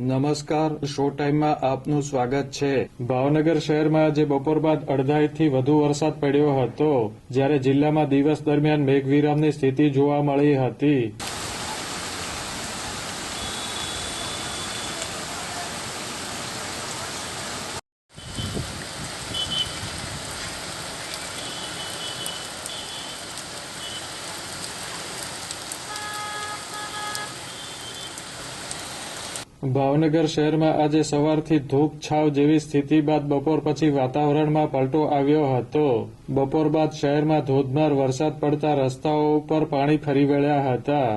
નમસ્કાર, શો ટાઈમમાં આપનું સ્વાગત છે. ભાવનગર શહેરમાં આજે બપોર બાદ અડધાઈથી વધુ વરસાદ પડ્યો હતો, જ્યારે જિલ્લામાં દિવસ દરમિયાન મેઘવિરામની સ્થિતિ જોવા મળી હતી. ભાવનગર શહેરમાં આજે સવારથી ધૂપ છાવ જેવી સ્થિતિ બાદ બપોર પછી વાતાવરણમાં પલટો આવ્યો હતો. બપોર બાદ શહેરમાં ધોધમાર વરસાદ પડતા રસ્તાઓ ઉપર પાણી ફરી વળ્યા હતા.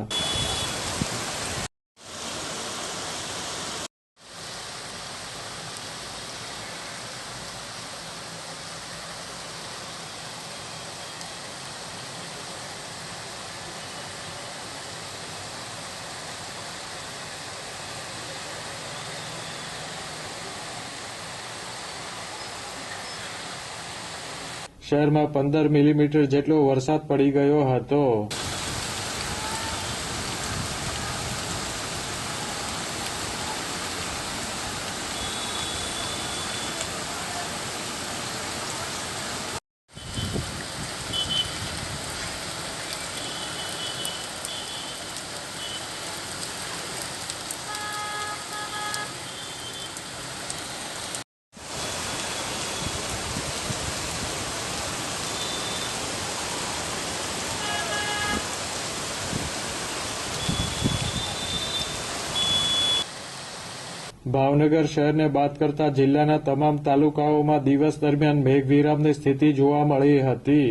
શહેરમાં પંદર મિલીમીટર જેટલો વરસાદ પડી ગયો હતો. ભાવનગર શહેરને બાદ કરતા જિલ્લાના તમામ તાલુકાઓમાં દિવસ દરમિયાન મેઘવિરામની સ્થિતિ જોવા મળી હતી.